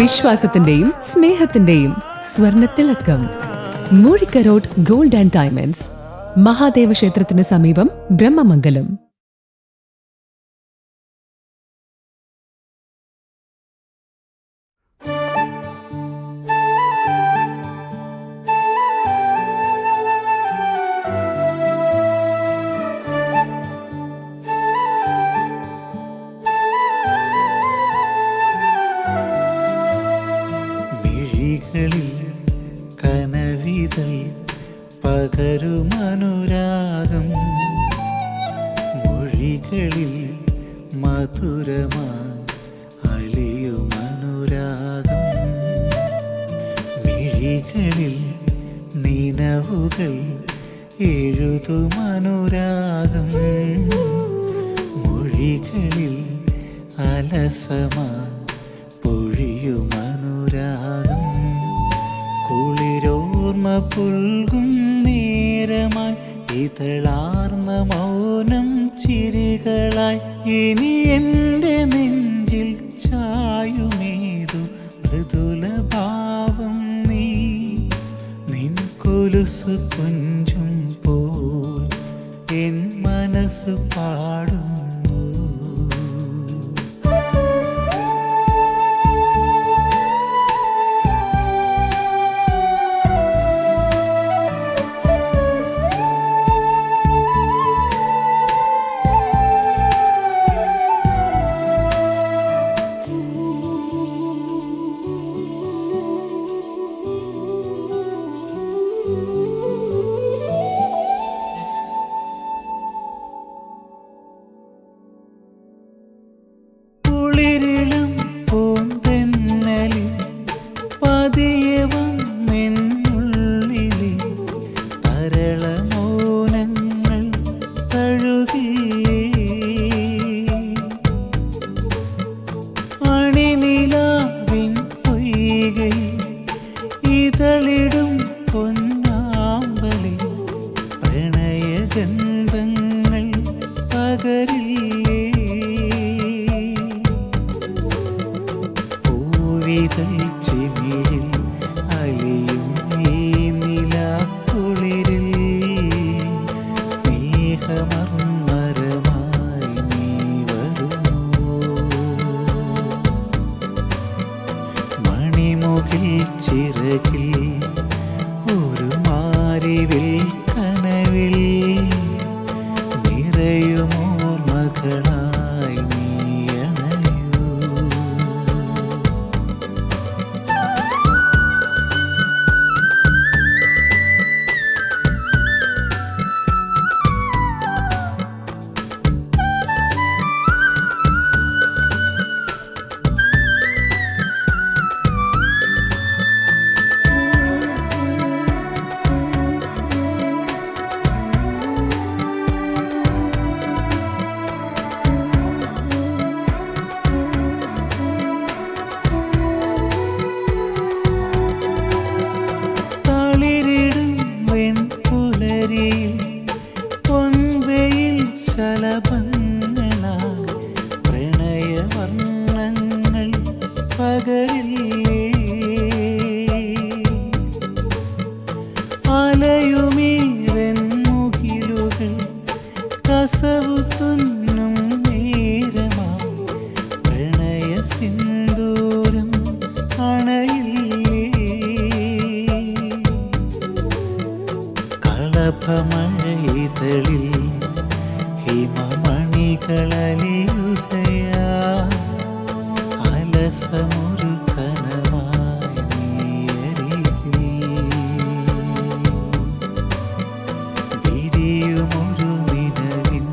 വിശ്വാസത്തിന്റെയും സ്നേഹത്തിന്റെയും സ്വർണത്തിളക്കം. മൂഴിക്കരോട് ഗോൾഡ് ആൻഡ് ഡയമണ്ട്സ്. മഹാദേവ ക്ഷേത്രത്തിന് സമീപം ബ്രഹ്മമംഗലം. കനവിതൽ പകരുമനുരാഗം മൊഴികളിൽ മധുരമായി അലിയുമനുരാഗം മിഴികളിൽ നിനവുകൾ എഴുതുമനുരാഗം മൊഴികളിൽ അലസമായി പൊഴിയുമനുരാഗം പുൽകും നേരമായി ഇതളാർന്ന മൗനം ചിരികളായി ഇനി എന്റെ നെഞ്ചിൽ ചായുമേതു മൃദുല ഭാവം നീ. നിൻ കൊലുസു കൊഞ്ചും പോൽ എൻ മനസ്സ് പാടുന്നു ഇതളിടും പൊന്നാമ്പലി പ്രണയഗന്ധങ്ങൾ പകരില്ലേ പൂവിതൽ ചെവിയിൽ അലിയും ശലഭങ്ങളായി പ്രണയവർണങ്ങൾ പകരില്ലേ അലയുമീരൻ മുകിലുകൾ കസവു തുന്നും നേരമായി പ്രണയ സിന്ദൂരം അണയില്ലേ? കളഭമഴയിതളിൽ അലസമൊരു കനവായി വിരിയുമൊരു നിലവിൻ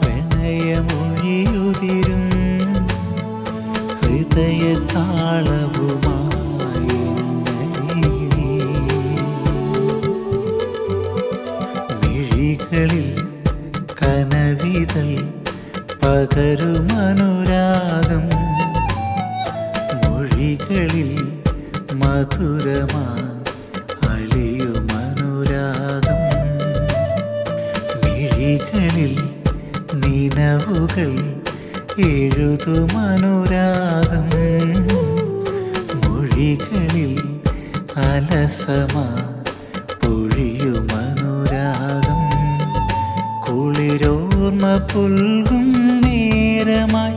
പ്രണയമൊഴിയുതിരും. ഹൃദയ താളവുമായി മിഴികളിൽ കനവിതൽ പകരുമനുരാഗം. മൊഴികളിൽ മധുരമായി അലിയുമനുരാഗം മിഴികളിൽ നിനവുകൾ എഴുതു എഴുതുമനുരാഗം മൊഴികളിൽ അലസമാ പൊഴിയുമനുരാഗം കുളിരോർമ്മ പുൽകും നേരമായി